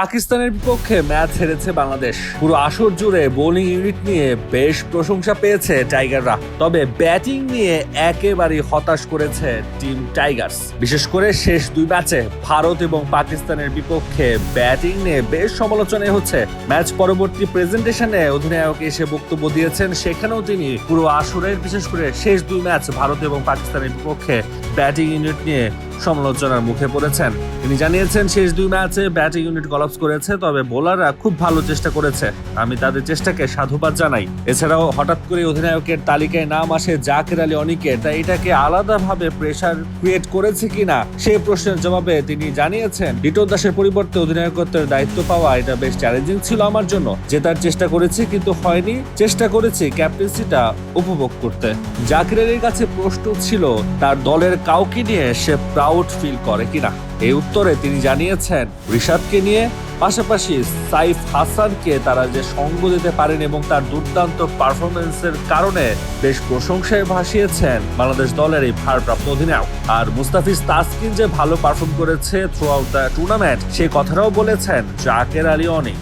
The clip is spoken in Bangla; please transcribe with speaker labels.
Speaker 1: পাকিস্তানের বিপক্ষে ম্যাচ হেরেছে বাংলাদেশ। পুরো আসর জুড়ে বোলিং ইউনিট নিয়ে বেশ প্রশংসা পেয়েছে টাইগাররা। তবে ব্যাটিং নিয়ে একেবারেই হতাশ করেছে টিম টাইগার্স। বিশেষ করে শেষ দুই ম্যাচে ভারত এবং পাকিস্তানের বিপক্ষে ব্যাটিং নিয়ে বেশ সমালোচনায় হচ্ছে। ম্যাচ পরবর্তী প্রেজেন্টেশনে অধিনায়ক এসে বক্তব্য দিয়েছেন, সেখানেও তিনি পুরো আসরের, বিশেষ করে শেষ দুই ম্যাচ ভারত এবং পাকিস্তানের বিপক্ষে ব্যাটিং ইউনিট নিয়ে সমালোচনার মুখে পড়েছেন। তিনি জানিয়েছেন, শেষ দুই ম্যাচে ব্যাটিং ইউনিট কলাপস করেছে, তবে বোলাররা খুব ভালো চেষ্টা করেছে। আমি তাদের চেষ্টাকে সাধুবাদ জানাই। এছাড়াও হঠাৎ করে অধিনায়কের তালিকায় নাম আসে জাকির আলী অনিকের তাই এটাকে আলাদাভাবে প্রেসার ক্রিয়েট করেছে কিনা সেই প্রশ্নের জবাবে তিনি জানিয়েছেন লিটন দাসের পরিবর্তে অধিনায়কত্বের দায়িত্ব পাওয়া এটা বেশ চ্যালেঞ্জিং ছিল আমার জন্য। জেতার চেষ্টা করেছি, কিন্তু হয়নি। চেষ্টা করেছি ক্যাপ্টেন্সিটা উপভোগ করতে। জাকির আলীর কাছে প্রশ্ন ছিল, তার দলের কাউকে নিয়ে সে প্রাউড ফিল করে কিনা? এই উত্তরে তিনি জানিয়েছেন ঋষাদকে নিয়ে, পাশাপাশি সাইফ হাসানকে তারা যে সঙ্গ দিতে পারেন এবং তার দুর্দান্ত পারফরমেন্সের কারণে বেশ প্রশংসায় ভাসিয়েছেন বাংলাদেশ দলের এই ভারপ্রাপ্ত অধিনায়ক। আর মুস্তাফিজ তাসকিন যে ভালো পারফর্ম করেছে থ্রু আউট দ্য টুর্নামেন্ট সে কথাটাও বলেছেন, জাকের আলী অনেক।